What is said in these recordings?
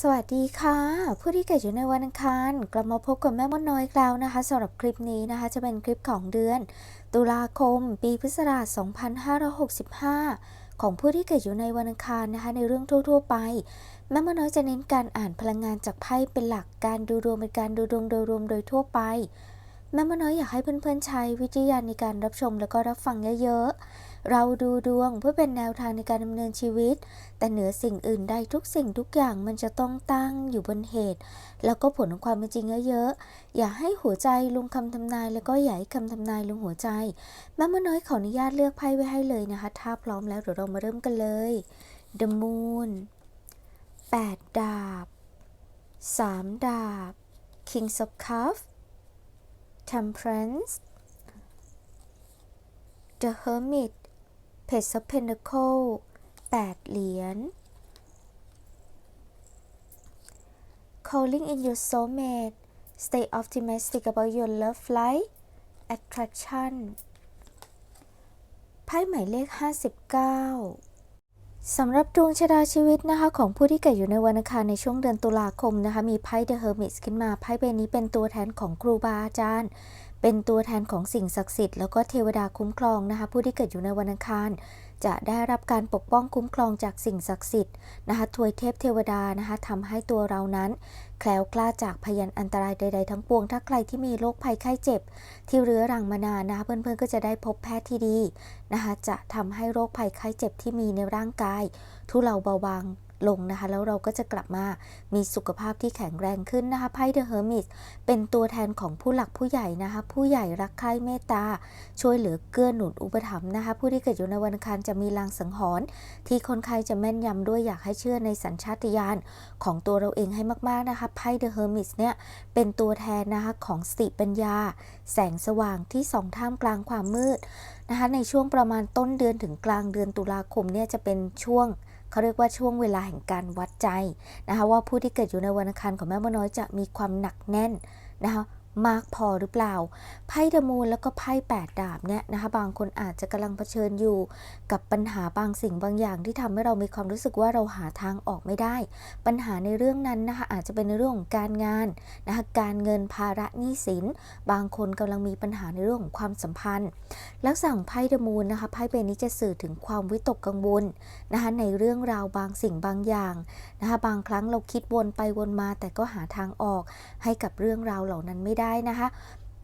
สวัสดีค่ะผู้ที่เกิดอยู่ในวันอังคารกลับมาพบกับแม่มดน้อยกแล้วนะคะสำหรับคลิปนี้นะคะจะเป็นคลิปของเดือน ตุลาคม ปีพุทธศักราช 2565 ของผู้ที่เกิดอยู่ในวันอังคารนะคะในเรื่องทั่ว ๆ ไป แม่มดน้อยจะเน้นการอ่านพลังงานจากไพ่เป็นหลักการดูดวงเป็นการดูดวงโดยรวมโดยทั่วไป แม่มดน้อยอยากให้เพื่อนๆใช้วิจารณญาในการรับชมแล้วก็รับฟังเยอะๆ เราดูดวงเพื่อเป็นแนวทางในการดำเนินชีวิต แต่เหนือสิ่งอื่นใดทุกสิ่งทุกอย่างมันจะต้องตั้งอยู่บนเหตุ แล้วก็ผลของความเป็นจริงเยอะๆ อย่าให้หัวใจลงคำทำนาย แล้วก็อย่าให้คำทำนายลงหัวใจ แม่มน้อยขออนุญาตเลือกไพ่ไว้ให้เลยนะคะ ถ้าพร้อมแล้วเดี๋ยวเรามาเริ่มกันเลย The Moon 8 ดาบ 3 ดาบ Kings of Cups Temperance The Hermit Page of Pentacle 8 เหรียญ Calling in your soulmate Stay optimistic about your love life Attraction ไพ่หมายเลข 59สำหรับดวงชะตาชีวิตนะคะของผู้ที่เกิดอยู่ในวันอังคารในช่วงเดือนตุลาคมนะคะมีไพ่ The Hermit ขึ้นมาไพ่ใบนี้เป็นตัวแทนของครูบาอาจารย์ เป็นตัวแทนของสิ่งศักดิ์สิทธิ์แล้วก็เทวดาคุ้มครองนะคะผู้ที่เกิดอยู่ในวันอังคาร จะได้รับการปกป้องคุ้มครองจากสิ่งศักดิ์สิทธิ์นะคะทวยเทพเทวดานะคะทำให้ตัวเรานั้น แคล้วกล้าจากพยันอันตรายใด ๆ ทั้งปวง ถ้าใครที่มีโรคภัยไข้เจ็บ ที่เรื้อรังมานานนะคะเพื่อนๆก็จะได้พบแพทย์ที่ดีนะคะจะทำให้โรคภัยไข้เจ็บที่มีในร่างกาย ทุเลาเบาบาง ลงนะคะ แล้วเราก็จะกลับมามีสุขภาพที่แข็งแรงขึ้นนะคะไพ่เดอะเฮอร์มิตเป็นตัวแทนของผู้หลักผู้ใหญ่นะคะ ผู้ใหญ่รักใคร่เมตตา ช่วยเหลือเกื้อหนุนอุปถัมภ์นะคะ ผู้ที่เกิดอยู่ในวันอังคารจะมีลางสังหรณ์ที่คนไข้จะแม่นยำด้วยอยากให้เชื่อในสัญชาตญาณของตัวเราเองให้มากๆนะคะไพ่เดอะเฮอร์มิตเนี่ยเป็นตัวแทนนะคะของสติปัญญา แสงสว่างที่ส่องท่ามกลางความมืดนะคะในช่วงประมาณต้นเดือนถึงกลางเดือนตุลาคมเนี่ยจะเป็นช่วง เขาเรียกว่าช่วงเวลาแห่งการวัดใจนะคะว่าผู้ที่เกิดอยู่ในวันอังคารของแม่มดน้อยจะมีความหนักแน่นนะคะ มากพอหรือเปล่า ไพ่ดมูลแล้วก็ไพ่แปดดาบเนี่ยนะคะ บางคนอาจจะกำลังเผชิญอยู่ กับปัญหาบางสิ่งบางอย่างที่ทำให้เรามีความรู้สึกว่าเราหาทางออกไม่ได้ ปัญหาในเรื่องนั้นนะคะอาจจะเป็นในเรื่องของการงานนะคะการเงินภาระหนี้สิน บางคนกำลังมีปัญหาในเรื่องของความสัมพันธ์ ลักษณะของไพ่ดมูลนะคะไพ่ใบนี้จะสื่อถึงความวิตกกังวลนะคะในเรื่องราวบางสิ่งบางอย่างนะคะบางครั้งเราคิดวนไปวนมาแต่ก็หาทางออกให้กับเรื่องราวเหล่านั้นไม่ได้ได้นะคะ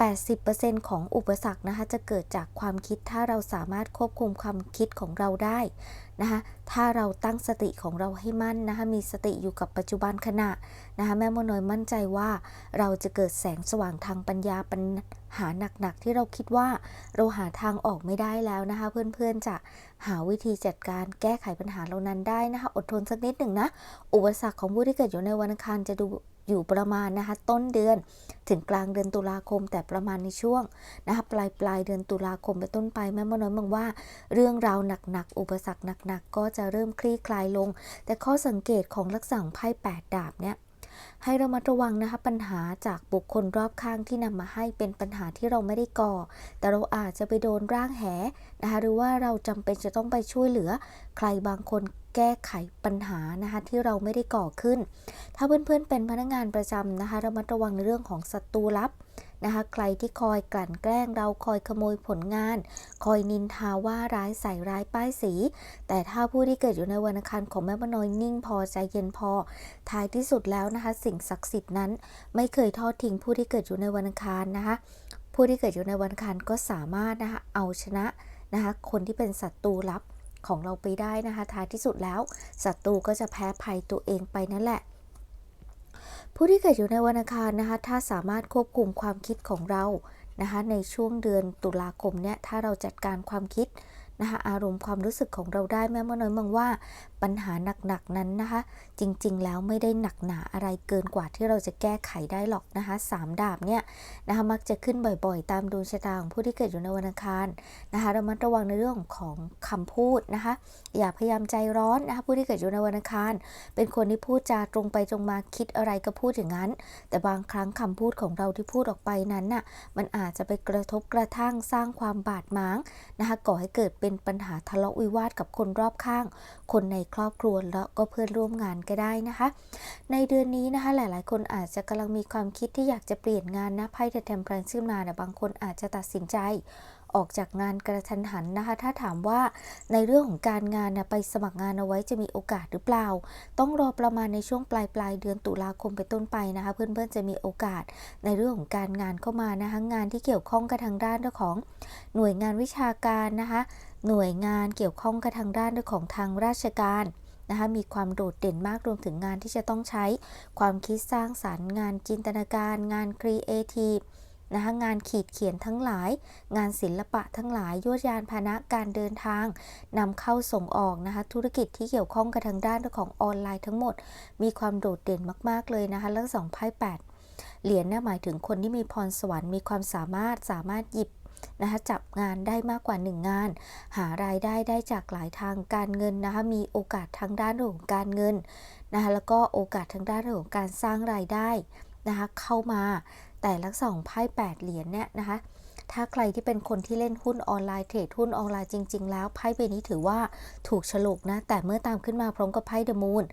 80%ของอุปสรรคนะคะจะเกิดจากความคิดถ้าเราสามารถควบคุมความคิดของเราได้นะคะถ้าเราตั้งสติของเราให้มั่นนะคะมีสติอยู่กับปัจจุบันขณะนะคะแม่มดน้อยมั่นใจว่าเราจะเกิดแสงสว่างทางปัญญาปัญหาหนักๆ ที่เราคิดว่าเราหาทางออกไม่ได้แล้วนะคะ เพื่อนๆจะหาวิธีจัดการแก้ไขปัญหาเหล่านั้นได้นะคะอดทนสักนิดหนึ่งนะ อุปสรรคของผู้ที่เกิดอยู่ในวันอังคารจะดู อยู่ประมาณนะคะต้นเดือนถึงกลางเดือนตุลาคม แต่ประมาณในช่วงนะคะปลายปลายเดือนตุลาคมไปนต้นไปแม่มน้อยมองว่า เรื่องราวหนักๆอุปสรรคหนักๆ ก็จะเริ่มคลี่คลายลง แต่ข้อสังเกตของลักษณะไพ่แปดดาบเนี่ย ให้เรามาระวังนะคะปัญหาจากบุคคลรอบข้างที่นำมาให้เป็นปัญหาที่เราไม่ได้ก่อ แต่เราอาจจะไปโดนร่างแหนะคะหรือว่าเราจำเป็นจะต้องไปช่วยเหลือ ใครบางคนแก้ไขปัญหานะคะที่เราไม่ได้ก่อขึ้น ถ้าเพื่อนๆเป็นพนักงานประจำนะคะเรามาระวังในเรื่องของศัตรูลับ นะคะใครที่คอยกลั่นแกล้งเราคอยขโมยผลงาน คอยนินทาว่าร้ายใส่ร้ายป้ายสี แต่ถ้าผู้ที่เกิดอยู่ในวันอังคารของแม่มน้อยนิ่งพอใจเย็นพอ ท้ายที่สุดแล้วนะคะ สิ่งศักดิ์สิทธิ์นั้น ไม่เคยทอดทิ้งผู้ที่เกิดอยู่ในวันอังคารนะคะผู้ที่เกิดอยู่ในวันอังคารก็สามารถนะคะเอาชนะนะคะคนที่เป็นศัตรูลับของเราไปได้นะคะท้ายที่สุดแล้วศัตรูก็จะแพ้ภัยตัวเองไปนั่นแหละ ผู้ที่เกิดอยู่ในวันอังคารนะคะ ถ้าสามารถควบคุมความคิดของเรานะคะ ในช่วงเดือนตุลาคมเนี่ย ถ้าเราจัดการความคิดนะคะ อารมณ์ความรู้สึกของเราได้แม่มน้อยมองว่า ปัญหาหนักๆนั้นนะคะ จริงๆ แล้วไม่ได้หนักหนาอะไรเกินกว่าที่เราจะแก้ไขได้หรอกนะคะสามดาบเนี่ยนะคะมักจะขึ้นบ่อยๆ ตามดวงชะตาของผู้ที่เกิดอยู่ในวันอังคารนะคะระมัดระวังในเรื่องของคำพูดนะคะ อย่าพยายามใจร้อนนะคะผู้ที่เกิดอยู่ในวันอังคาร เป็นคนที่พูดจาตรงไปตรงมาคิดอะไรก็พูดอย่างนั้น แต่บางครั้งคำพูดของเราที่พูดออกไปนั้นน่ะมันอาจจะไปกระทบกระทั่งสร้างความบาดหมางนะคะก่อให้เกิดเป็นปัญหาทะเลาะวิวาทกับคนรอบข้าง คนในครอบครัวแล้วก็เพื่อนร่วมงานก็ได้นะคะ ในเดือนนี้นะคะหลายๆ คนอาจจะกำลังมีความคิดที่อยากจะเปลี่ยนงานนะไพ่เดอะเทมเพลนขึ้นมาแต่บางคนอาจจะตัดสินใจออกจากงานกระทันหันนะคะ ถ้าถามว่าในเรื่องของการงานนะไปสมัครงานเอาไว้จะมีโอกาสหรือเปล่า ต้องรอประมาณในช่วงปลายปลายเดือนตุลาคมไปต้นไปนะคะ เพื่อนๆจะมีโอกาสในเรื่องของการงานเข้ามานะคะงานที่เกี่ยวข้องกับทางด้านเรื่องของหน่วยงานวิชาการนะคะ หน่วยงานเกี่ยวข้องกับทางด้านเรื่องของทางราชการนะคะมีความโดดเด่นมากรวมถึงงานที่จะต้องใช้ความคิดสร้างสารรค์งานจินตนาการ งานครีเอทีฟนะคะงานขีดเขียนทั้งหลาย งานศิลปะทั้งหลายยวดยานพาหนะการเดินทางนำเข้าส่งออกนะคะธุรกิจที่เกี่ยวข้องกับทางด้านของออนไลน์ทั้งหมด มีความโดดเด่นมากๆเลยนะคะแล้วสองไพ่แปดเหรียญนี่ยหมายถึงคนที่มีพรสวรรค์มีความสามารถสามารถหยิบ นะคะจับงานได้มากกว่า 1 งาน หารายได้ได้จากหลายทางการเงินนะคะมีโอกาสทางด้านเรื่องของการเงินนะคะแล้วก็โอกาสทางด้านเรื่องของการสร้างรายได้นะคะเข้ามาแต่ลักษณะของไพ่8เหรียญเนี่ยนะคะถ้าใครที่เป็นคนที่เล่นหุ้นออนไลน์เทรดหุ้นออนไลน์จริง ๆ แล้วไพ่ใบนี้ถือว่าถูกฉลกนะ แต่เมื่อตามขึ้นมาพร้อมกับไพ่เดอะมูน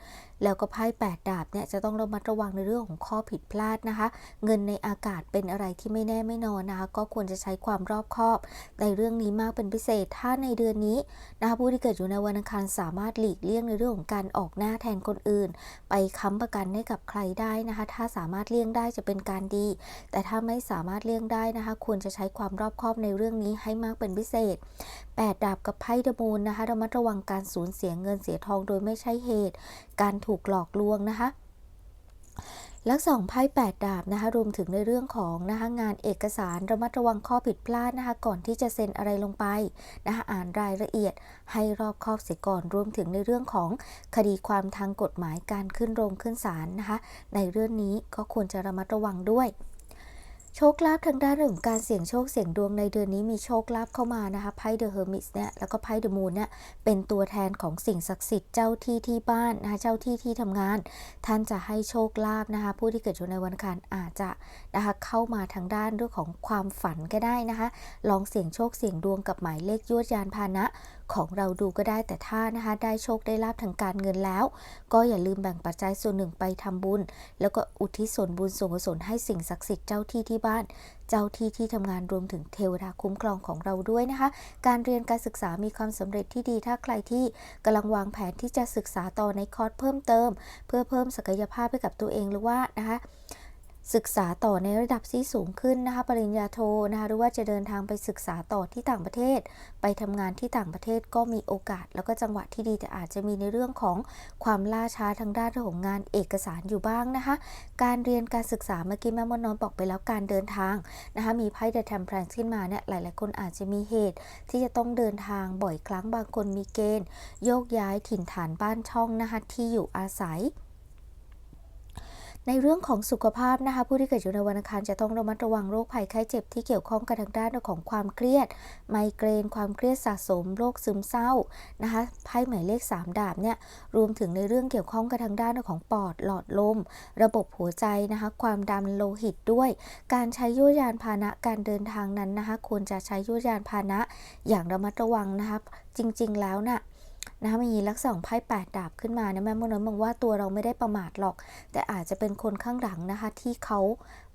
แล้วก็ไพ่แปดดาบเนี่ยจะต้องระมัดระวังในเรื่องของข้อผิดพลาดนะคะ เงินในอากาศเป็นอะไรที่ไม่แน่ไม่นอนนะคะ ก็ควรจะใช้ความรอบคอบ ในเรื่องนี้มากเป็นพิเศษ ถ้าในเดือนนี้นะคะผู้ที่เกิดอยู่ในวันอังคารสามารถหลีกเลี่ยงในเรื่องของการออกหน้าแทนคนอื่น ไปค้ำประกันให้กับใครได้นะคะ ถ้าสามารถเลี่ยงได้จะเป็นการดี แต่ถ้าไม่สามารถเลี่ยงได้นะคะ ควรจะใช้ความรอบคอบในเรื่องนี้ให้มากเป็นพิเศษ8ดาบกับไพ่ดอะมูนนะคะระมัดระวังการสูญเสียเงินเสียทองโดยไม่ใช่เหตุ การถูกหลอกลวงนะคะลักษองไพ่8ดาบนะคะรวมถึงในเรื่องของนะคะงานเอกสารระมัดระวังข้อผิดพลาดนะคะก่อนที่จะเซ็นอะไรลงไปนะคะอ่านรายละเอียดให้รอบคอบเสียก่อนรวมถึงในเรื่องของคดีความทางกฎหมายการขึ้นโรงขึ้นศาลนะคะในเรื่องนี้ก็ควรจะระมัดระวังด้วย โชคลาภทางด้านเรื่องของการเสี่ยงโชคเสี่ยงดวงในเดือนนี้มีโชคลาภเข้ามานะคะไพ่เดอะเฮอร์มิสเนี่ยแล้วก็ไพ่เดอะมูนเนี่ยเป็นตัวแทนของสิ่งศักดิ์สิทธิ์เจ้าที่ที่บ้านนะคะเจ้าที่ที่ทำงาน ท่านจะให้โชคลาภนะคะผู้ที่เกิดอยู่ในวันคารอาจจะนะคะเข้ามาทางด้านเรื่องของความฝันก็ได้นะคะ ลองเสี่ยงโชคเสี่ยงดวงกับหมายเลขยวดยานพาหนะ ของเราดูก็ได้แต่ถ้านะคะ ได้โชคได้ลาบทางการเงินแล้ว ก็อย่าลืมแบ่งปัจจัยส่วนหนึ่งไปทำบุญ แล้วก็อุทิศส่วนบุญส่วนกุศลให้สิ่งศักดิ์สิทธิ์เจ้าที่ที่บ้าน เจ้าที่ที่ทำงานรวมถึงเทวดาคุ้มครองของเราด้วยนะคะ การเรียนการศึกษามีความสำเร็จที่ดี ถ้าใครที่กำลังวางแผนที่จะศึกษาต่อในคอร์สเพิ่มเติม เพื่อเพิ่มศักยภาพให้กับตัวเองหรือว่านะคะ ศึกษาต่อในระดับที่สูงขึ้นนะคะปริญญาโทนะคะหรือว่าจะเดินทางไปศึกษาต่อที่ต่างประเทศ ไปทำงานที่ต่างประเทศก็มีโอกาส แล้วก็จังหวะที่ดีแต่อาจจะมีในเรื่องของความล่าช้าทางด้านของงานเอกสารอยู่บ้างนะคะ การเรียนการศึกษาเมื่อกี้แม่มดน้อยบอกไปแล้วการเดินทางนะคะมีไพ่เดอะแทมเพลนขึ้นมาเนี่ยหลาย ๆ คนอาจจะมีเหตุ ที่จะต้องเดินทางบ่อยครั้งบางคนมีเกณฑ์ โยกย้ายถิ่นฐานบ้านช่องนะคะที่อยู่อาศัย ในเรื่องของสุขภาพนะคะ ผู้ที่เกิดอยู่ในวันอังคารจะต้องระมัดระวังโรคภัยไข้เจ็บที่เกี่ยวข้องกับทางด้านของความเครียด ไมเกรน ความเครียดสะสมโรคซึมเศร้านะคะไพ่หมายเลข 3 ดาบเนี่ยรวมถึงในเรื่องเกี่ยวข้องกับทางด้านของปอดหลอดลม ระบบหัวใจนะคะ ความดันโลหิตด้วย การใช้ยวดยานพาหนะการเดินทางนั้นนะคะ ควรจะใช้ยวดยานพาหนะอย่างระมัดระวังนะคะจริง ๆ แล้วน่ะนะ นะมีลักษณะของไพ่แปดดาบขึ้นมานะแม่มโน้อยมองว่าตัวเราไม่ได้ประมาทหรอก แต่อาจจะเป็นคนข้างหลังนะคะที่เขา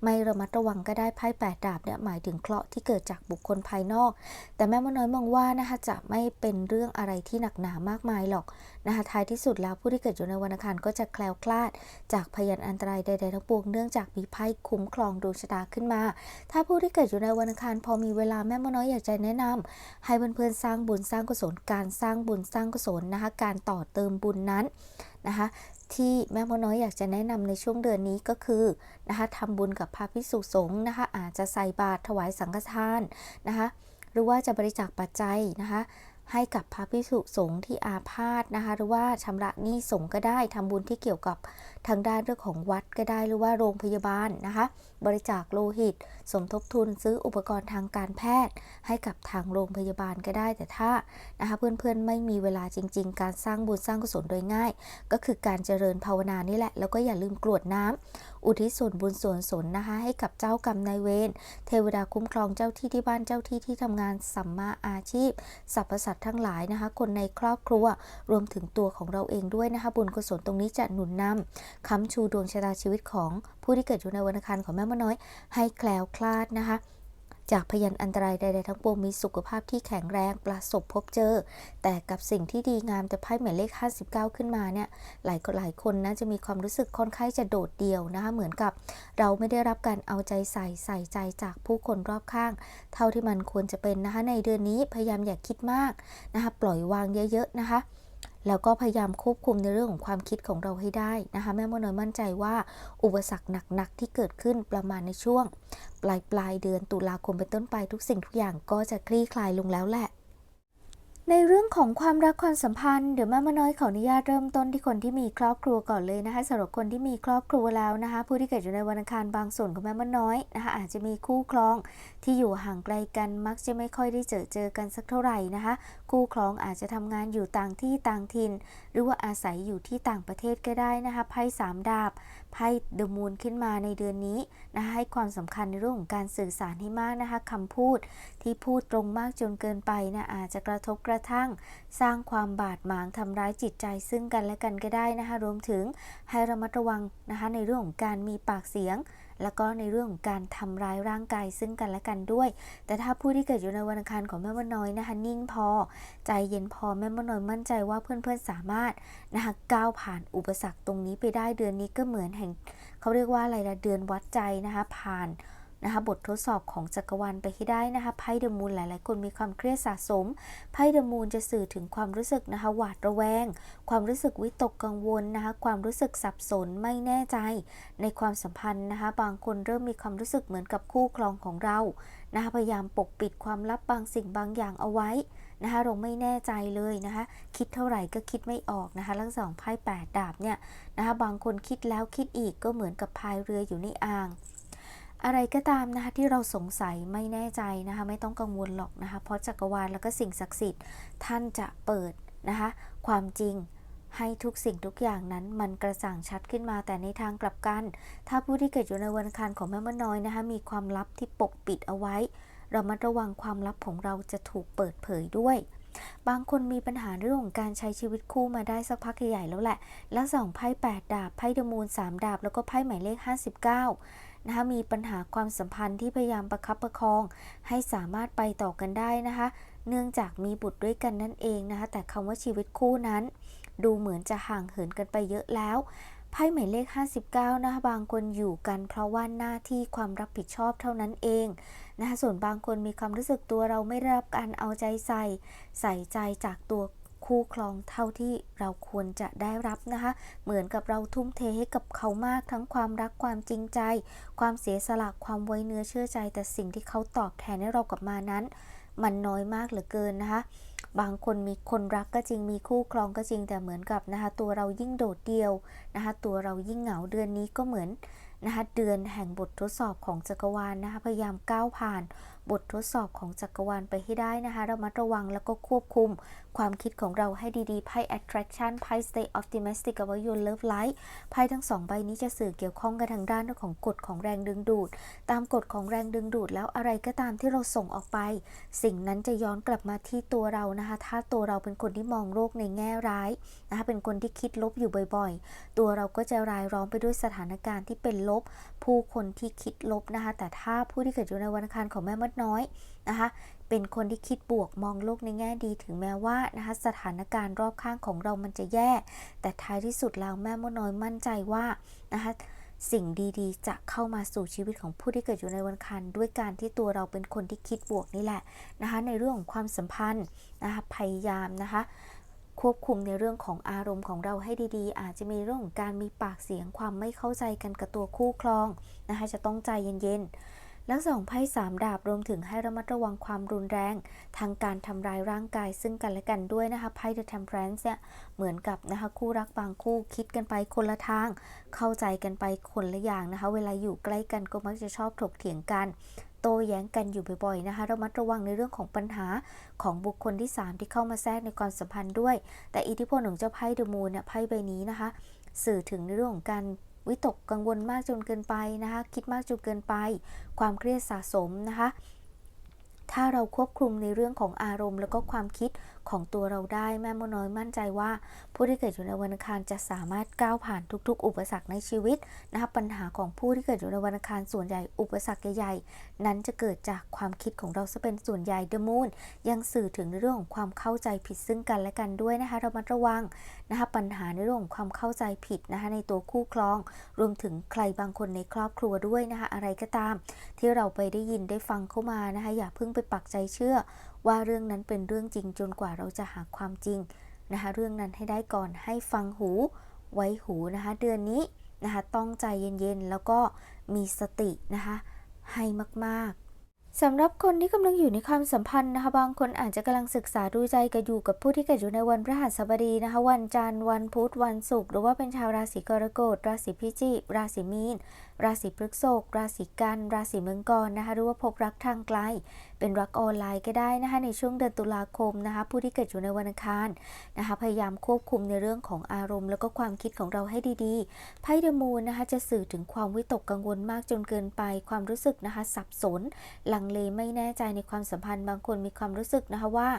ไม่ระมัดระวังก็ได้ไพ่แปดดาบเนี่ยหมายถึงเคราะห์ที่เกิดจากบุคคลภายนอก แต่แม่มน้อยมองว่านะคะจะไม่เป็นเรื่องอะไรที่หนักหนามากมายหรอกนะคะท้ายที่สุดแล้วผู้ที่เกิดอยู่ในวันอังคารก็จะแคล้วคลาด จากพยานอันตรายใดๆทั้งปวงเนื่องจากมีไพ่คุ้มครองดวงชะตาขึ้นมา ถ้าผู้ที่เกิดอยู่ในวันอังคารพอมีเวลาแม่มน้อยอยากจะแนะนำให้เพื่อนๆสร้างบุญสร้างกุศลการสร้างบุญสร้างกุศลนะคะการต่อเติมบุญนั้นนะคะ ที่แม่มดน้อยอยากจะแนะนำในช่วงเดือนนี้ก็คือนะคะทำบุญกับพระภิกษุสงฆ์นะคะอาจจะใส่บาตรถวายสังฆทานนะคะหรือว่าจะบริจาคปัจจัยนะคะให้กับพระภิกษุสงฆ์ที่อาพาธนะคะหรือว่าชำระหนี้สงฆ์ก็ได้ทำบุญที่เกี่ยวกับ ทางด้านเรื่องของวัดก็ได้หรือว่าโรงพยาบาลนะคะ บริจาคโลหิต สมทบทุนซื้ออุปกรณ์ทางการแพทย์ ให้กับทางโรงพยาบาลก็ได้ แต่ถ้านะคะเพื่อนๆไม่มีเวลาจริง ๆ การสร้างบุญสร้างกุศลโดยง่าย ก็คือการเจริญภาวนานี่แหละ แล้วก็อย่าลืมกรวดน้ำอุทิศส่วนบุญส่วนสนนะคะ ให้กับเจ้ากรรมนายเวรเทวดาคุ้มครองเจ้าที่ที่บ้านเจ้าที่ที่ทำงานสัมมาอาชีพสรรพสัตว์ทั้งหลายนะคะ คนในครอบครัวรวมถึงตัวของเราเองด้วยนะคะ บุญกุศลตรงนี้จะหนุนนำค้ำชูดวงชะตาชีวิตของผู้ที่เกิดอยู่ในวันอังคารของแม่มดน้อย ให้แคล้วคลาดนะคะ จากพยันอันตรายใดๆทั้งปวงมีสุขภาพที่แข็งแรงประสบพบเจอ แต่กับสิ่งที่ดีงามแต่ไพ่หมายเลข 59 ขึ้นมาเนี่ยหลายหลายคนนะจะมีความรู้สึกค่อนข้างจะโดดเดี่ยวนะคะเหมือนกับ เราไม่ได้รับการเอาใจใส่ใส่ใจจากผู้คนรอบข้าง เท่าที่มันควรจะเป็นนะคะในเดือนนี้พยายามอย่าคิดมากนะคะปล่อยวางเยอะๆนะคะ แล้วก็พยายามควบคุมในเรื่องของความคิดของเราให้ได้นะคะ แม่มดน้อยมั่นใจว่าอุปสรรคหนักๆที่เกิดขึ้นประมาณในช่วง ปลายปลายเดือนตุลาคมเป็นต้นไปทุกสิ่งทุกอย่างก็จะคลี่คลายลงแล้วแหละในเรื่องของความรักความสัมพันธ์เดี๋ยวแม่มาน้อยขออนุญาตเริ่มต้นที่คนที่มีครอบครัวก่อนเลยนะคะสำหรับคนที่มีครอบครัวแล้วนะคะ ผู้ที่เกิดอยู่ในวันอังคารบางส่วนของแม่มาน้อยนะคะอาจจะมีคู่ครอง ที่อยู่ห่างไกลกันมักจะไม่ค่อยได้เจอเจอกันสักเท่าไหร่นะคะ คู่ครองอาจจะทำงานอยู่ต่างที่ต่างถิ่น หรือว่าอาศัยอยู่ที่ต่างประเทศก็ได้นะคะไพ่สามดาบไพ่เดอะมูนขึ้นมาในเดือนนี้นะคะให้ความสำคัญในเรื่องของการสื่อสารให้มากนะคะคำพูดที่พูดตรงมากจนเกินไปนะอาจจะกระทบกระทั่ง สร้างความบาดหมางทำร้ายจิตใจซึ่งกันและกันก็ได้นะคะรวมถึงให้ระมัดระวังนะคะในเรื่องของการมีปากเสียง แล้วก็ในเรื่องของการทำร้ายร่างกายซึ่งกันและกันด้วย แต่ถ้าผู้ที่เกิดอยู่ในวันอังคารของแม่มดน้อยนะคะ นิ่งพอ ใจเย็นพอแม่มดน้อยมั่นใจว่าเพื่อนๆสามารถนะคะก้าวผ่านอุปสรรคตรงนี้ไปได้เดือนนี้ก็เหมือนแห่งเขาเรียกว่าอะไรละเดือนวัดใจนะคะผ่าน นะคะบททดสอบของจักรวาลไปให้ได้นะคะไพ่เดอะมูนหลาย ๆ คนมีความเครียดสะสมไพ่เดอะมูนจะสื่อถึงความรู้สึกนะคะหวาดระแวง ความรู้สึกวิตกกังวลนะคะความรู้สึกสับสนไม่แน่ใจ ในความสัมพันธ์นะคะบางคนเริ่มมีความรู้สึกเหมือนกับคู่ครองของเรานะคะพยายามปกปิดความลับบางสิ่งบางอย่างเอาไว้นะคะเราไม่แน่ใจเลยนะคะคิดเท่าไหร่ก็คิดไม่ออกนะคะลักษณะของไพ่แปดดาบเนี่ยนะคะบางคนคิดแล้วคิดอีกก็เหมือนกับพายเรืออยู่ในอ่าง อะไรก็ตามนะคะที่เราสงสัยไม่แน่ใจนะคะไม่ต้องกังวลหรอกนะคะเพราะจักรวาลแล้วก็สิ่งศักดิ์สิทธิ์ท่านจะเปิดนะคะความจริงให้ทุกสิ่งทุกอย่างนั้นมันกระจ่างชัดขึ้นมาแต่ในทางกลับกัน ถ้าผู้ที่เกิดอยู่ในวันอังคารของแม่มดน้อยนะคะมีความลับที่ปกปิดเอาไว้เรามาระวังความลับของเราจะถูกเปิดเผยด้วย บางคนมีปัญหาเรื่องของการใช้ชีวิตคู่มาได้สักพักใหญ่แล้วแหละ แล้วสองไพ่8ดาบไพ่เดมูน3ดาบแล้วก็ไพ่หมายเลข 59 นะคะมีปัญหาความสัมพันธ์ที่พยายามประคับประคอง ให้สามารถไปต่อกันได้นะคะ เนื่องจากมีบุตรด้วยกันนั่นเองนะคะ แต่คำว่าชีวิตคู่นั้น ดูเหมือนจะห่างเหินกันไปเยอะแล้วไพ่หมายเลข 59 นะคะบางคนอยู่กัน เพราะว่าหน้าที่ความรับผิดชอบเท่านั้นเองนะคะส่วนบางคนมีความรู้สึกตัวเราไม่ได้รับการเอาใจใส่ ใส่ใจจากตัว คู่ครองเท่าที่เราควรจะได้รับนะคะ เหมือนกับเราทุ่มเทให้กับเขามากทั้งความรักความจริงใจ ความเสียสละความไว้เนื้อเชื่อใจ แต่สิ่งที่เขาตอบแทนให้เรากลับมานั้น มันน้อยมากเหลือเกินนะคะบางคนมีคนรักก็จริงมีคู่ครองก็จริงแต่เหมือนกับนะคะตัวเรายิ่งโดดเดี่ยวนะคะตัวเรายิ่งเหงาเดือนนี้ก็เหมือนนะคะเดือนแห่งบททดสอบของจักรวาลนะคะพยายามก้าวผ่าน บททดสอบของจักรวาลไปให้ได้นะคะระมัดระวังแล้วก็ควบคุม ความคิดของเราให้ดีๆ ไพ่ attraction ไพ่ stay optimistic about your love life ไพ่ทั้งสองใบนี้จะสื่อเกี่ยวข้องกันทางด้านของกฎของแรงดึงดูด ตามกฎของแรงดึงดูดแล้วอะไรก็ตามที่เราส่งออกไป สิ่งนั้นจะย้อนกลับมาที่ตัวเรานะคะ ถ้าตัวเราเป็นคนที่มองโลกในแง่ร้ายนะคะเป็นคนที่คิดลบอยู่บ่อยๆ ตัวเราก็จะรายล้อมไปด้วยสถานการณ์ที่เป็นลบ ผู้คนที่คิดลบนะคะ แต่ถ้าผู้ที่เกิดอยู่ในวันอังคารของแม่มดน้อยนะคะ เป็นคนที่คิดบวกมองโลกในแง่ดีถึงแม้ว่านะคะสถานการณ์รอบข้างของเรามันจะแย่ แต่ท้ายที่สุดแล้วแม่มดน้อยมั่นใจว่านะคะสิ่งดีๆ จะเข้ามาสู่ชีวิตของผู้ที่เกิดอยู่ในวันอังคารด้วยการที่ตัวเราเป็นคนที่คิดบวกนี่แหละนะคะในเรื่องของความสัมพันธ์นะคะพยายามนะคะควบคุมในเรื่องของอารมณ์ของเราให้ดีๆ อาจจะมีเรื่องของการมีปากเสียงความไม่เข้าใจกันกับตัวคู่ครองนะคะจะต้องใจเย็นๆ แล้วสองไพ่สามดาบรวมถึงให้ระมัดระวังความรุนแรง ทางการทำร้ายร่างกายซึ่งกันและกันด้วยนะคะไพ่ The Temperance เนี่ยเหมือนกับนะคะคู่รักบางคู่คิดกันไปคนละทาง เข้าใจกันไปคนละอย่างนะคะ เวลาอยู่ใกล้กันก็มักจะชอบถกเถียงกันโต้แย้งกันอยู่บ่อยๆนะคะระมัดระวังในเรื่องของปัญหาของบุคคลที่ 3 ที่เข้ามาแทรกในความสัมพันธ์ด้วย แต่อิทธิพลของเจ้าไพ่เดอะมูนเนี่ยไพ่ใบนี้นะคะ สื่อถึงในเรื่องของการ วิตกกังวลมากจนเกินไปนะคะ คิดมากจนเกินไป ความเครียดสะสมนะคะ ถ้าเราควบคุมในเรื่องของอารมณ์แล้วก็ความคิด ของตัวเราได้ แม่โมน้อยมั่นใจว่า ผู้ที่เกิดอยู่ในวันอังคารจะสามารถก้าวผ่านทุก ๆ อุปสรรคในชีวิตนะคะปัญหาของผู้ที่เกิดอยู่ในวันอังคารส่วนใหญ่อุปสรรคใหญ่ๆนั้นจะเกิดจากความคิดของเราซะเป็นส่วนใหญ่เดมูนยังสื่อถึงในเรื่องของความเข้าใจผิดซึ่งกันและกันด้วยนะคะเรามาระวังนะคะปัญหาในเรื่องของความเข้าใจผิดนะคะในตัวคู่ครอง รวมถึงใครบางคนในครอบครัวด้วยนะคะอะไรก็ตาม ที่เราไปได้ยินได้ฟังเข้ามานะคะอย่าเพิ่งไปปักใจเชื่อ ว่าเรื่องนั้นเป็นเรื่องจริงจนกว่าเราจะหาความจริงนะคะเรื่องนั้นให้ได้ก่อนให้ฟังหูไว้หูนะคะเดือนนี้นะคะต้องใจเย็นๆ แล้วก็มีสตินะคะให้มากๆสำหรับคนที่กำลังอยู่ในความสัมพันธ์นะคะบางคนอาจจะกำลังศึกษาดูใจกันอยู่กับผู้ที่เกิดอยู่ในวันพฤหัสบดีนะคะวันจันทร์วันพุธวันศุกร์หรือว่าเป็นชาวราศีกรกฎราศีพิจิกราศีมีน ราศีพฤษภราศีกันราศีมังกรนะคะหรือว่าพบรักทางไกล เป็นรักออนไลน์ก็ได้นะคะในช่วงเดือนตุลาคมนะคะผู้ที่เกิดอยู่ในวันอังคารนะคะพยายามควบคุมในเรื่องของอารมณ์ แล้วก็ความคิดของเราให้ดีๆไพ่เดมูนนะคะจะสื่อถึงความวิตกกังวลมากจนเกินไป ความรู้สึกนะคะสับสน ลังเลไม่แน่ใจในความสัมพันธ์บางคนมีความรู้สึกนะคะว่า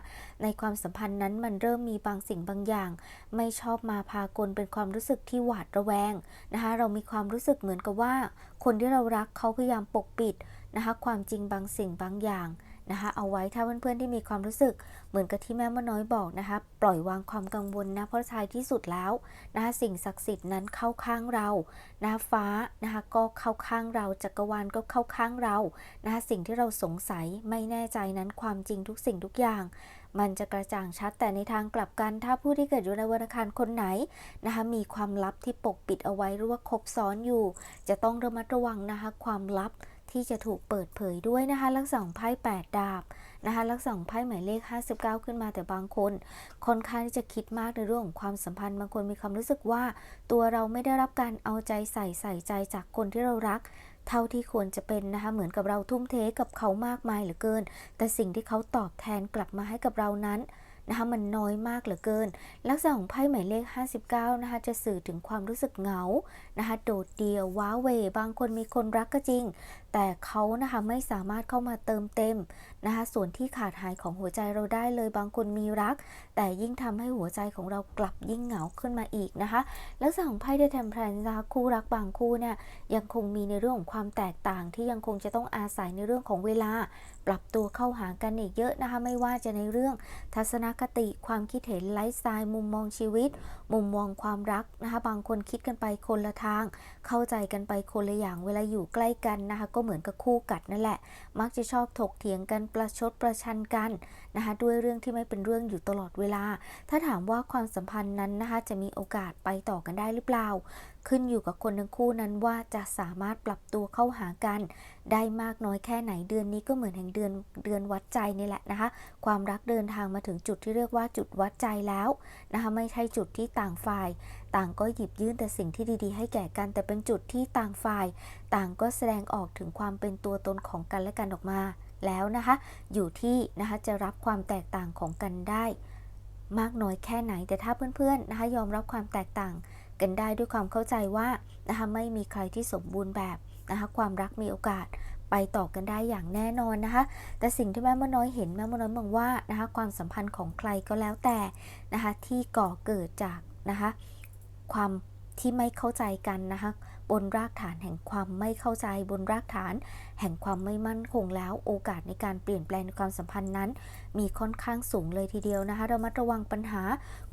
ในความสัมพันธ์นั้นมันเริ่มมีบางสิ่งบางอย่าง ไม่ชอบมาพากลเป็นความรู้สึกที่หวาดระแวงนะคะเรามีความรู้สึกเหมือนกับว่าคนที่เรารักเขาพยายามปกปิดนะคะ ความจริงบางสิ่งบางอย่าง นะคะเอาไว้ถ้าเพื่อนๆที่มีความรู้สึก เหมือนกับที่แม่มน้อยบอกนะคะปล่อยวางความกังวลนะเพราะท้ายที่สุดแล้วนะคะสิ่งศักดิ์สิทธิ์นั้นเข้าข้างเรานะคะฟ้านะคะก็เข้าข้างเราจักรวาลก็เข้าข้างเรานะคะสิ่งที่เราสงสัยไม่แน่ใจนั้นความจริงทุกสิ่งทุกอย่าง มันจะกระจ่างชัดแต่ในทางกลับกัน ถ้าผู้ที่เกิดอยู่ในวันอังคารคนไหนนะคะมีความลับที่ปกปิดเอาไว้หรือว่าคบซ้อนอยู่ จะต้องระมัดระวังนะคะความลับ ที่จะถูกเปิดเผยด้วยนะคะลักษณะของไพ่8ดาบนะคะลักษณะของไพ่หมายเลข 59 ขึ้นมาแต่บางคน ค่อนข้างที่จะคิดมากในเรื่องของความสัมพันธ์ บางคนมีความรู้สึกว่า ตัวเราไม่ได้รับการเอาใจใส่ใส่ใจจากคนที่เรารัก เท่าที่ควรจะเป็นนะคะเหมือนกับเราทุ่มเทกับเขามากมายเหลือเกิน แต่สิ่งที่เขาตอบแทนกลับมาให้กับเรานั้นนะคะมันน้อยมากเหลือเกิน ลักษณะของไพ่หมายเลข 59 นะคะจะสื่อถึงความรู้สึกเหงานะคะโดดเดี่ยวว้าเว บางคนมีคนรักก็จริง แต่เขานะคะไม่สามารถเข้ามาเติมเต็มนะคะส่วนที่ขาดหายของหัวใจเราได้เลยบางคนมีรัก แต่ยิ่งทำให้หัวใจของเรากลับยิ่งเหงาขึ้นมาอีกนะคะลักษณะของไพ่เดอะเทมเพลนนะคะคู่รักบางคู่เนี่ยยังคงมีในเรื่องของความแตกต่างที่ยังคงจะต้องอาศัยในเรื่องของเวลา ปรับตัวเข้าหากันอีกเยอะนะคะไม่ว่าจะในเรื่องทัศนคติความคิดเห็นไลฟ์สไตล์มุมมองชีวิต มุมมองความรักนะคะบางคนคิดกันไปคนละทาง เข้าใจกันไปคนละอย่างเวลาอยู่ใกล้กันนะคะก็เหมือนกับคู่กัดนั่นแหละ มักจะชอบถกเถียงกันประชดประชันกันนะคะด้วยเรื่องที่ไม่เป็นเรื่องอยู่ตลอดเวลา ถ้าถามว่าความสัมพันธ์นั้นนะคะจะมีโอกาสไปต่อกันได้หรือเปล่า ขึ้นอยู่กับคนทั้งคู่นั้นว่าจะสามารถปรับตัวเข้าหากัน ได้มากน้อยแค่ไหนเดือนนี้ก็เหมือนแห่งเดือนเดือนวัดใจนี่แหละนะคะ ความรักเดินทางมาถึงจุดที่เรียกว่าจุดวัดใจแล้วนะคะไม่ใช่จุดที่ต่างฝ่าย ต่างก็หยิบยื่นแต่สิ่งที่ดีๆ ให้แก่กันแต่เป็นจุดที่ต่างฝ่าย ต่างก็แสดงออกถึงความเป็นตัวตนของกันและกันออกมาแล้วนะคะ อยู่ที่นะคะจะรับความแตกต่างของกันได้ มากน้อยแค่ไหนแต่ถ้าเพื่อนๆนะคะยอมรับความแตกต่าง กันได้ด้วยความเข้าใจว่านะคะไม่มีใครที่สมบูรณ์แบบนะคะความรักมีโอกาสไปต่อกันได้อย่างแน่นอนนะคะ แต่สิ่งที่แม่มน้อยเห็นแม่มน้อยมองว่านะคะความสัมพันธ์ของใครก็แล้วแต่นะคะที่ก่อเกิดจากนะคะความที่ไม่เข้าใจกันนะคะ บนรากฐานแห่งความไม่เข้าใจบนรากฐาน แห่งความไม่มั่นคงแล้วโอกาสในการเปลี่ยนแปลงในความสัมพันธ์นั้น มีค่อนข้างสูงเลยทีเดียวนะคะเรามาระวังปัญหา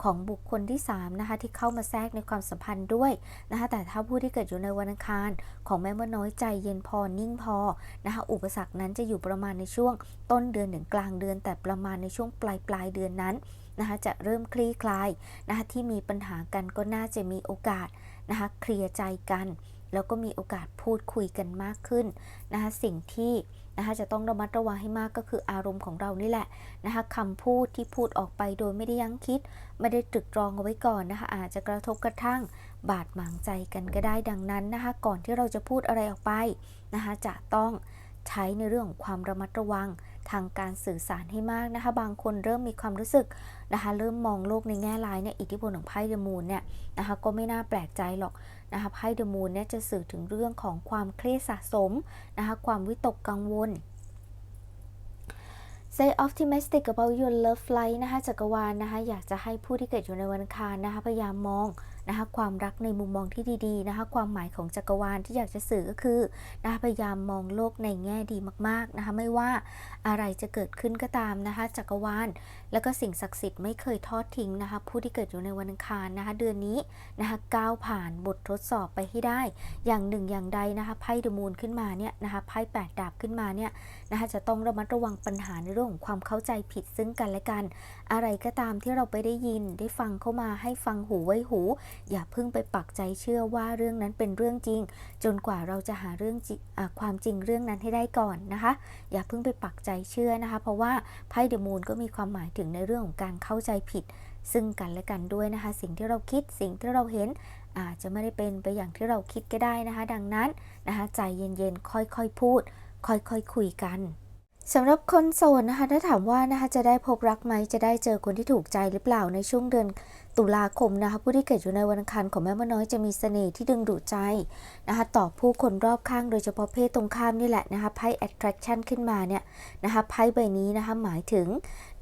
ของบุคคลที่3นะคะที่เข้ามาแทรกในความสัมพันธ์ด้วยนะคะแต่ถ้าผู้ที่เกิดอยู่ในวันอังคาร ของแม่มดน้อยใจเย็นพอนิ่งพอนะคะอุปสรรคนั้นจะอยู่ประมาณในช่วง ต้นเดือนถึงกลางเดือน แต่ประมาณในช่วงปลายปลายเดือนนั้นนะคะจะเริ่มคลี่คลายนะคะที่มีปัญหากันก็น่าจะมีโอกาส นะคะเคลียร์ใจกัน แล้วก็มีโอกาสพูดคุยกันมากขึ้นนะคะสิ่งที่นะคะจะต้องระมัดระวังให้มากก็คืออารมณ์ของเรานี่แหละนะคะคำพูดที่พูดออกไปโดยไม่ได้ยั้งคิด ไม่ได้ตรึกตรองเอาไว้ก่อนนะคะอาจจะกระทบกระทั่งบาดหมางใจกันก็ได้ดังนั้นนะคะก่อนที่เราจะพูดอะไรออกไปนะคะจะต้องใช้ในเรื่องของความระมัดระวัง ทางการสื่อสารให้มากนะคะ บางคนเริ่มมีความรู้สึกนะคะ เริ่มมองโลกในแง่ร้ายเนี่ยอิทธิพลของไพ่เดมูนเนี่ยนะคะก็ไม่น่าแปลกใจหรอกนะคะไพ่เดมูนเนี่ยจะสื่อถึงเรื่องของความเครียดสะสมนะคะความวิตกกังวล Stay optimistic about your love life นะคะจักรวาลนะคะอยากจะให้ผู้ที่เกิดอยู่ในวันคารนะคะพยายามมอง นะคะความรักในมุมมองที่ดีๆนะคะความหมายของจักรวาลที่อยากจะสื่อก็คือนะคะพยายามมองโลกในแง่ดีมากๆนะคะไม่ว่าอะไรจะเกิดขึ้นก็ตามนะคะจักรวาล แล้วก็สิ่งศักดิ์สิทธิ์ไม่เคยทอดทิ้งนะคะผู้ที่เกิดอยู่ในวันอังคารนะคะเดือนนี้นะคะก้าวผ่านบททดสอบไปให้ได้ อย่างหนึ่งอย่างใดนะคะไพ่เดมูนขึ้นมาเนี่ยนะคะไพ่แปดดาบขึ้นมาเนี่ยนะคะจะต้องระมัดระวังปัญหาในเรื่องของความเข้าใจผิดซึ่งกันและกัน อะไรก็ตามที่เราไปได้ยินได้ฟังเข้ามาให้ฟังหูไว้หูอย่าเพิ่งไปปักใจเชื่อว่าเรื่องนั้นเป็นเรื่องจริง จนกว่าเราจะหาเรื่องอความจริงเรื่องนั้นให้ได้ก่อนนะคะ อย่าเพิ่งไปปักใจเชื่อนะคะ เพราะว่าไพ่เดมูนก็มีความหมายถึงในเรื่องของการเข้าใจผิด ซึ่งกันและกันด้วยนะคะ สิ่งที่เราคิดสิ่งที่เราเห็นอาจจะไม่ได้เป็นไปอย่างที่เราคิดก็ได้นะคะ ดังนั้นนะคะใจเย็นๆค่อยๆพูด ค่อยๆคุยกันสำหรับคนโสดนะคะถ้าถามว่านะคะจะได้พบรักไหมจะได้เจอคนที่ถูกใจหรือเปล่าในช่วงเดือน ตุลาคมนะคะผู้ที่เกิดอยู่ในวันอังคารของแม่มดน้อยจะมีเสน่ห์ที่ดึงดูดใจนะคะต่อผู้คนรอบข้างโดยเฉพาะเพศตรงข้ามนี่แหละนะคะไพ่ attraction ขึ้นมาเนี่ยนะคะไพ่ใบนี้นะคะหมายถึง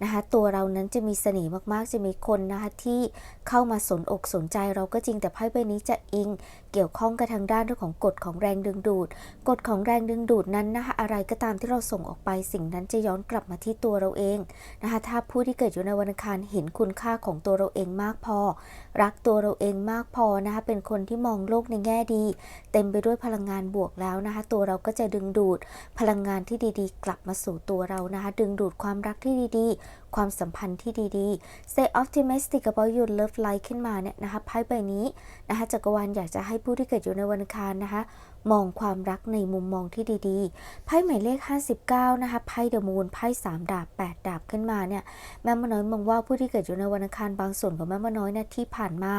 นะคะตัวเรานั้นจะมีเสน่ห์มากๆ จะมีคนนะคะที่เข้ามาสนอกสนใจเราก็จริงแต่ไพ่ใบนี้จะอิง เกี่ยวข้องกับทางด้านเรื่องของกฎของแรงดึงดูด กฎของแรงดึงดูดนั้นนะคะอะไรก็ตามที่เราส่งออกไปสิ่งนั้นจะย้อนกลับมาที่ตัวเราเองนะคะถ้าผู้ที่เกิดอยู่ในวันอังคารเห็นคุณค่าของตัวเราเองมากพอ รักตัวเราเองมากพอนะคะเป็นคนที่มองโลกในแง่ดี เต็มไปด้วยพลังงานบวกแล้วนะคะตัวเราก็จะดึงดูดพลังงานที่ดีๆ กลับมาสู่ตัวเรานะคะดึงดูดความรักที่ดีๆความสัมพันธ์ที่ดีๆ Stay optimistic about your love life ขึ้นมาเนี่ยนะคะไพ่ใบนี้นะคะจักรวาลอยากจะให้ผู้ที่เกิดอยู่ในวันอังคารนะคะ มองความรักในมุมมองที่ดีๆ ไพ่หมายเลข 59 นะคะ ไพ่เดอะมูน ไพ่ 3 ดาบ 8 ดาบขึ้นมาเนี่ย แม่มน้อยมองว่าผู้ที่เกิดอยู่ในวันอังคารบางส่วนของแม่มน้อยเนี่ยที่ผ่านมา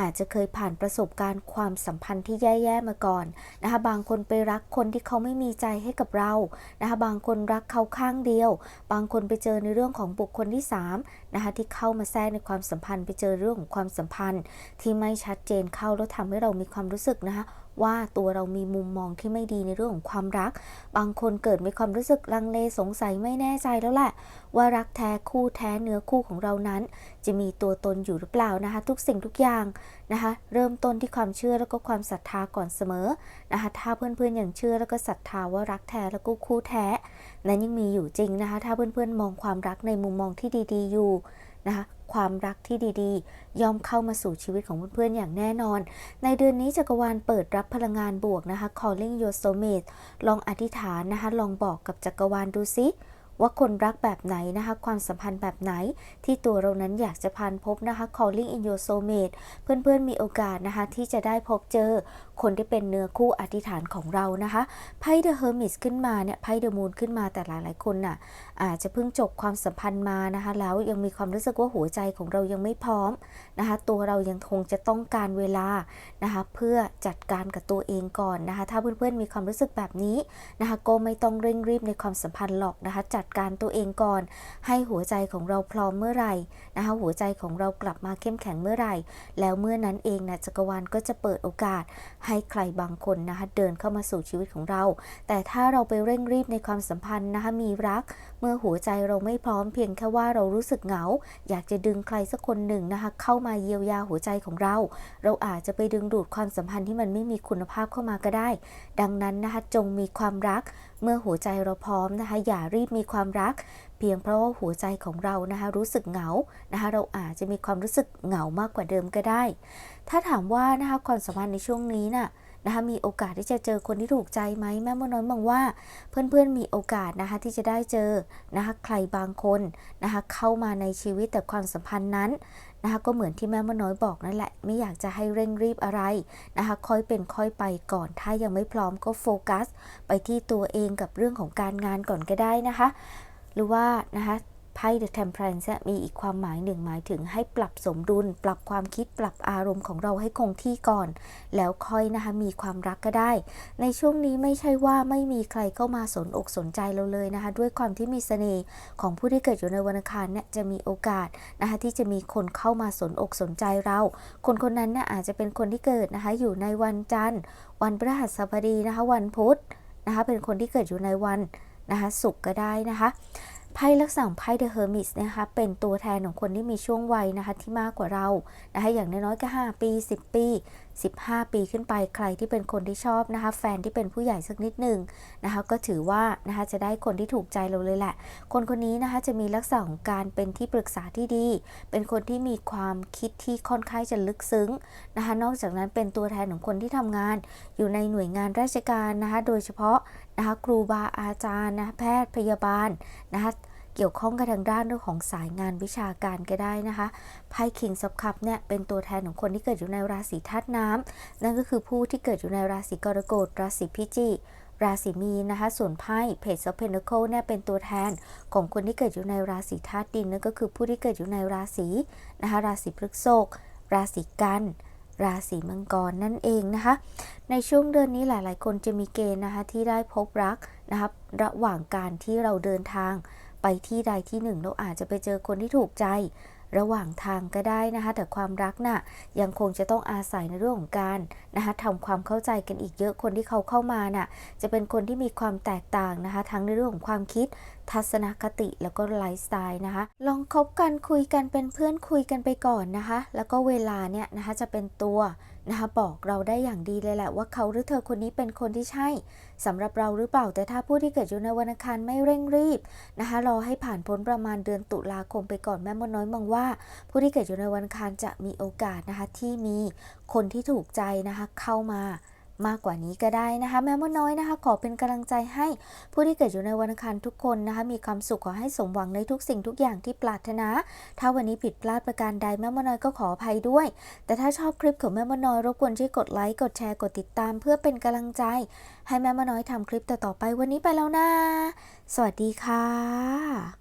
อาจจะเคยผ่านประสบการณ์ความสัมพันธ์ที่แย่ๆมาก่อนนะคะ บางคนไปรักคนที่เขาไม่มีใจให้กับเรา นะคะ บางคนรักเขาข้างเดียว บางคนไปเจอในเรื่องของบุคคลที่3นะคะที่เข้ามาแทรกในความสัมพันธ์ ไปเจอเรื่องของความสัมพันธ์ ที่ไม่ชัดเจนเข้าแล้วทำให้เรามีความรู้สึกนะคะ ว่าตัวเรามีมุมมองที่ไม่ดีในเรื่องของความรัก บางคนเกิดมีความรู้สึกลังเลสงสัยไม่แน่ใจแล้วแหละ ว่ารักแท้คู่แท้เนื้อคู่ของเรานั้น จะมีตัวตนอยู่หรือเปล่านะคะ ทุกสิ่งทุกอย่างนะคะ เริ่มต้นที่ความเชื่อแล้วก็ความศรัทธาก่อนเสมอนะคะถ้าเพื่อนๆอย่างเชื่อแล้วก็ศรัทธาว่ารักแท้แล้วก็คู่แท้นั้นยังมีอยู่จริงนะคะ ถ้าเพื่อนๆมองความรักในมุมมองที่ดี ๆ อยู่นะคะ ความรักที่ดีๆ ย่อมเข้ามาสู่ชีวิตของเพื่อนๆ อย่างแน่นอน ในเดือนนี้จักรวาลเปิดรับพลังงานบวกนะคะ calling your soulmate ลองอธิษฐานนะคะ ลองบอกกับจักรวาลดูซิ ว่าคนรักแบบไหนนะคะ ความสัมพันธ์แบบไหน ที่ตัวเรานั้นอยากจะพันพบนะคะ calling in your soulmate เพื่อนๆมีโอกาสนะคะ ที่จะได้พบเจอ คนที่เป็นเนื้อคู่อธิษฐานของเรานะคะไพ่ The Hermit ขึ้นมาเนี่ยไพ่ The Moon ขึ้นมาแต่หลายๆคนน่ะอาจจะเพิ่งจบความสัมพันธ์มานะคะ แล้วยังมีความรู้สึกว่าหัวใจของเรายังไม่พร้อมนะคะ ตัวเรายังคงจะต้องการเวลานะคะ เพื่อจัดการกับตัวเองก่อนนะคะ ถ้าเพื่อนๆมีความรู้สึกแบบนี้นะคะ ก็ไม่ต้องเร่งรีบในความสัมพันธ์หรอกนะคะ จัดการตัวเองก่อน ให้หัวใจของเราพร้อมเมื่อไหร่นะคะหัวใจของเรากลับมาเข้มแข็งเมื่อไหร่ แล้วเมื่อนั้นเองนะจักรวาลก็จะเปิดโอกาส ให้ใครบางคนนะคะเดินเข้ามาสู่ชีวิตของเรา แต่ถ้าเราไปเร่งรีบในความสัมพันธ์นะคะมีรัก เมื่อหัวใจเราไม่พร้อมเพียงแค่ว่าเรารู้สึกเหงา อยากจะดึงใครสักคนหนึ่งนะคะเข้ามาเยียวยาหัวใจของเรา เราอาจจะไปดึงดูดความสัมพันธ์ที่มันไม่มีคุณภาพเข้ามาก็ได้ ดังนั้นนะคะจงมีความรัก เมื่อหัวใจเราพร้อมนะคะอย่ารีบมีความรัก เพียงเพราะว่าหัวใจของเรานะคะรู้สึกเหงานะคะเราอาจจะมีความรู้สึกเหงามากกว่าเดิมก็ได้ ถ้าถามว่านะคะความสัมพันธ์ในช่วงนี้น่ะ นะคะมีโอกาสที่จะเจอคนที่ถูกใจไหมแม่มน้อยมองว่าเพื่อนๆมีโอกาสนะคะที่จะได้เจอนะคะใครบางคนนะคะเข้ามาในชีวิตแต่ความสัมพันธ์นั้นนะคะก็เหมือนที่แม่มน้อยบอกนั่นแหละ ไม่อยากจะให้เร่งรีบอะไรนะคะค่อยเป็นค่อยไปก่อน ถ้ายังไม่พร้อมก็โฟกัส ไปที่ตัวเองกับเรื่องของการงานก่อนก็ได้นะคะ หรือว่านะคะ ไพ่ The Temperance มีอีกความหมายหนึ่งหมายถึงให้ปรับสมดุล ปรับความคิดปรับอารมณ์ของเราให้คงที่ก่อน แล้วค่อยนะคะมีความรักก็ได้ ในช่วงนี้ไม่ใช่ว่าไม่มีใครเข้ามาสนอกสนใจเราเลยนะคะ ด้วยความที่มีเสน่ห์ของผู้ที่เกิดอยู่ในวันอังคารเนี่ยจะมีโอกาสนะคะที่จะมีคนเข้ามาสนอกสนใจเรา คนคนนั้นน่ะอาจจะเป็นคนที่เกิดนะคะอยู่ในวันจันทร์ วันพฤหัสบดีนะคะวันพุธนะคะเป็นคนที่เกิดอยู่ในวันนะคะศุกร์ก็ได้นะคะ ไพ่ลักษณะของไพ่ The Hermit นะคะเป็นตัวแทนของคนที่มีช่วงวัยนะคะที่มากกว่าเรานะคะอย่างน้อยๆก็ 5 ปี 10 ปี15 ปีขึ้นไปใครที่เป็นคนที่ชอบนะคะ แฟนที่เป็นผู้ใหญ่สักนิดหนึ่งนะคะ ก็ถือว่านะคะจะได้คนที่ถูกใจเราเลยแหละ คนคนนี้นะคะจะมีลักษณะของการเป็นที่ปรึกษาที่ดี เป็นคนที่มีความคิดที่ค่อนข้างจะลึกซึ้งนะคะ นอกจากนั้นเป็นตัวแทนของคนที่ทำงาน อยู่ในหน่วยงานราชการนะคะ โดยเฉพาะนะคะครูบาอาจารย์นะะแพทย์พยาบาลนะคะ เกี่ยวข้องกับทางด้านเรื่องของสายงานวิชาการก็ได้นะคะไพ่ King of Cup เนี่ยเป็นตัวแทนของคนที่เกิดอยู่ในราศีธาตุน้ำนั่นก็คือผู้ที่เกิดอยู่ในราศีกรกฎราศีพิจิกราศีมีนนะคะ ส่วนไพ่เพจ of Pentacle เนี่ยเป็นตัวแทนของคนที่เกิดอยู่ในราศีธาตุดินนั่นก็คือผู้ที่เกิดอยู่ในราศีนะคะราศีพฤษภราศีกันราศีมังกรนั่นเองนะคะ ในช่วงเดือนนี้หลาย ๆ คนจะมีเกณฑ์นะคะที่ได้พบรักนะคะระหว่างการที่เราเดินทาง ไปที่ใดที่หนึ่งเราอาจจะไปเจอคนที่ถูกใจ ระหว่างทางก็ได้นะคะ แต่ความรักน่ะยังคงจะต้องอาศัยในเรื่องของการนะคะทำความเข้าใจกันอีกเยอะคนที่เขาเข้ามาน่ะจะเป็นคนที่มีความแตกต่างนะคะ ทั้งในเรื่องของความคิดทัศนคติแล้วก็ไลฟ์สไตล์นะคะ ลองคบกันคุยกันเป็นเพื่อนคุยกันไปก่อนนะคะ แล้วก็เวลาเนี่ยนะคะจะเป็นตัว นะคะบอกเราได้อย่างดีเลยแหละว่าเขาหรือเธอคนนี้เป็นคนที่ใช่สำหรับเราหรือเปล่าแต่ถ้าผู้ที่เกิดอยู่ในวันอังคารไม่เร่งรีบนะคะรอให้ผ่านพ้นประมาณเดือนตุลาคมไปก่อนแม่มดน้อยมองว่า ผู้ที่เกิดอยู่ในวันอังคารจะมีโอกาสนะคะที่มีคนที่ถูกใจนะคะเข้ามา มากกว่านี้ก็ได้นะคะ แม่มดน้อยนะคะ ขอเป็นกำลังใจให้ผู้ที่เกิดอยู่ในวันอังคารทุกคนนะคะ มีความสุขขอให้สมหวังในทุกสิ่งทุกอย่างที่ปรารถนา ถ้าวันนี้ผิดพลาดประการใดแม่มดน้อยก็ขออภัยด้วย แต่ถ้าชอบคลิปของแม่มดน้อยรบกวนช่วยกดไลค์กดแชร์กดติดตาม เพื่อเป็นกำลังใจ ให้แม่มดน้อยทำคลิปต่อๆไปวันนี้ไปแล้วนะสวัสดีค่ะ